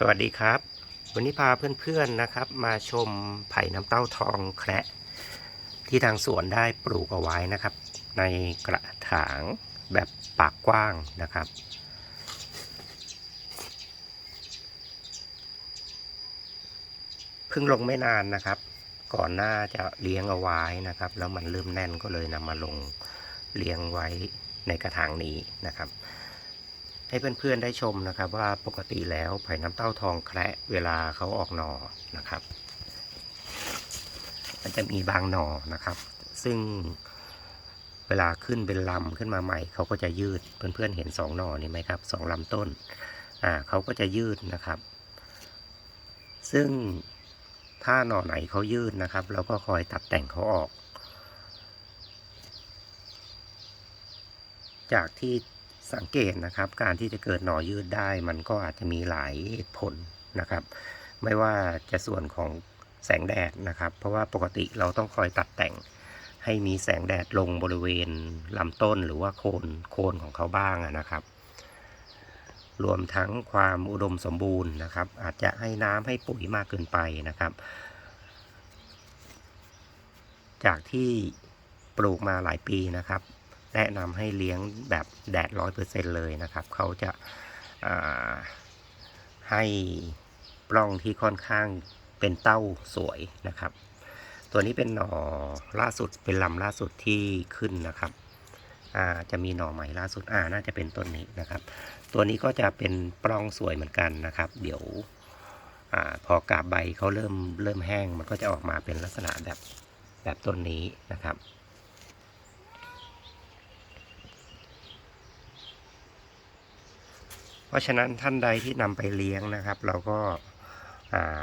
สวัสดีครับ วันนี้พาเพื่อนๆนะครับ มาชมไผ่น้ำเต้าทองแคระที่ทางสวนได้ปลูกเอาไว้นะครับ ในกระถางแบบปากกว้างนะครับ เพิ่งลงไม่นานนะครับ ก่อนหน้าจะเลี้ยงเอาไว้นะครับ แล้วมันเริ่มแน่นก็เลยนำมาลงเลี้ยงไว้ในกระถางนี้นะครับ ให้เพื่อนๆได้ชมนะครับว่าปกติแล้วไผ่น้ำเต้าทองแคระเวลาเขาออกหนอนะครับ มันจะมีบางหนอนะครับ ซึ่งเวลาขึ้นเป็นลำขึ้นมาใหม่เขาก็จะยืดเพื่อนๆเห็นสองหนอนี่ไหมครับสองลำต้นอ่าเขาก็จะยืดนะครับ ซึ่งถ้าหน่อไหนเขายืดนะครับ เราก็คอยตัดแต่งเขาออก จากที่ สังเกตนะครับการที่จะเกิดหน่อยืดได้มันก็อาจจะมีหลายเหตุผลนะครับ ไม่ว่าจะส่วนของแสงแดดนะครับ เพราะว่าปกติเราต้องคอยตัดแต่งให้มีแสงแดดลงบริเวณลำต้นหรือว่าโคนโคนของเขาบ้างนะครับ รวมทั้งความอุดมสมบูรณ์นะครับ อาจจะให้น้ำให้ปุ๋ยมากเกินไปนะครับ จากที่ปลูกมาหลายปีนะครับ แนะนำให้เลี้ยงแบบแดดร้อยเปอร์เซ็นเลยนะครับ เขาจะาให้ปล้องที่ค่อนข้างเป็นเต้าสวยนะครับ ตัวนี้เป็นหน่อล่าสุดเป็นลำล่าสุดที่ขึ้นนะครับจะมีหน่อใหม่ล่าสุดอ่าน่าจะเป็นต้นนี้นะครับ ตัวนี้ก็จะเป็นปล้องสวยเหมือนกันนะครับ เดี๋ยวอพอกาบใบเขาเริ่มเริ่มแห้ง มันก็จะออกมาเป็นลักษณะแบบแบบต้นนี้นะครับ เพราะฉะนั้นท่านใดที่นำไปเลี้ยงนะครับ เราก็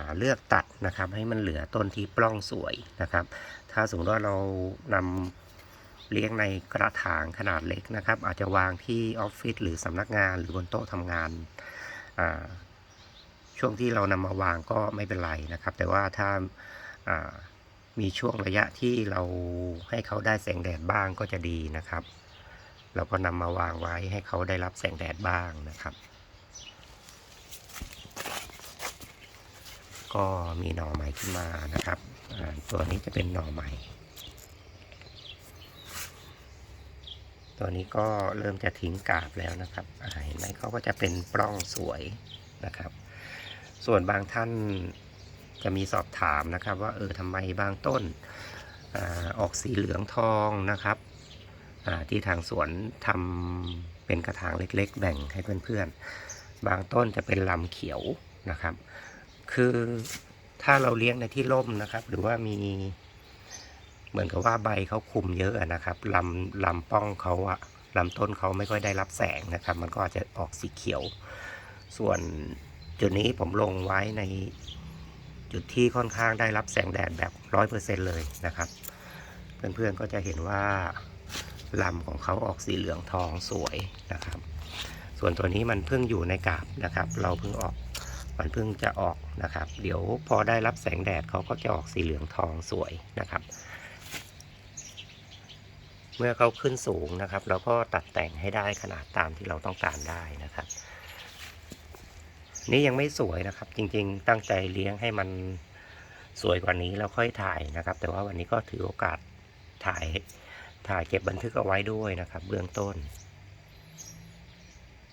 าเลือกตัดนะครับ ให้มันเหลือต้นที่ปล้องสวยนะครับ ถ้าสมมติว่าเรานำเลี้ยงในกระถางขนาดเล็กนะครับ อาจจะวางที่ออฟฟิศหรือสำนักงานหรือบนโต๊ะทำงานาช่วงที่เรานำมาวางก็ไม่เป็นไรนะครับ แต่ว่าถ้าามีช่วงระยะที่เราให้เขาได้แสงแดดบ้างก็จะดีนะครับ เราก็นำมาวางไว้ให้เขาได้รับแสงแดดบ้างนะครับ ก็มีหน่อใหม่ขึ้นมานะครับตัวนี้จะเป็นหน่อใหม่ ตัวนี้ก็เริ่มจะทิ้งกาบแล้วนะครับเห็นไหมเขาก็จะเป็นปล้องสวยนะครับ ส่วนบางท่านจะมีสอบถามนะครับ ว่าเออทำไมบางต้นอออกสีเหลืองทองนะครับที่ทางสวนทำเป็นกระถางเล็กๆ แบ่งให้เพื่อนๆ บางต้นจะเป็นลำเขียวนะครับ คือถ้าเราเลี้ยงในที่ร่มนะครับ หรือว่ามี เหมือนกับว่าใบเขาคุมเยอะนะครับลำลำป้องเขาอะลำต้นเขาไม่ค่อยได้รับแสงนะครับ มันก็อาจจะออกสีเขียว ส่วนจุดนี้ผมลงไว้ในจุดที่ค่อนข้างได้รับแสงแดดแบบร้อยเปอร์เซ็นเลยนะครับ เพื่อนๆก็จะเห็นว่าลำของเขาออกสีเหลืองทองสวยนะครับ ส่วนตัวนี้มันเพิ่งอยู่ในกาบนะครับ เราเพิ่งออก มันเพิ่งจะออกนะครับ เดี๋ยวพอได้รับแสงแดดเขาก็จะออกสีเหลืองทองสวยนะครับ เมื่อเขาขึ้นสูงนะครับ เราก็ตัดแต่งให้ได้ขนาดตามที่เราต้องการได้นะครับ นี่ยังไม่สวยนะครับ จริงๆ ตั้งใจเลี้ยงให้มันสวยกว่านี้แล้วค่อยถ่ายนะครับ แต่ว่าวันนี้ก็ถือโอกาสถ่ายถ่ายเก็บบันทึกเอาไว้ด้วยนะครับ เบื้องต้น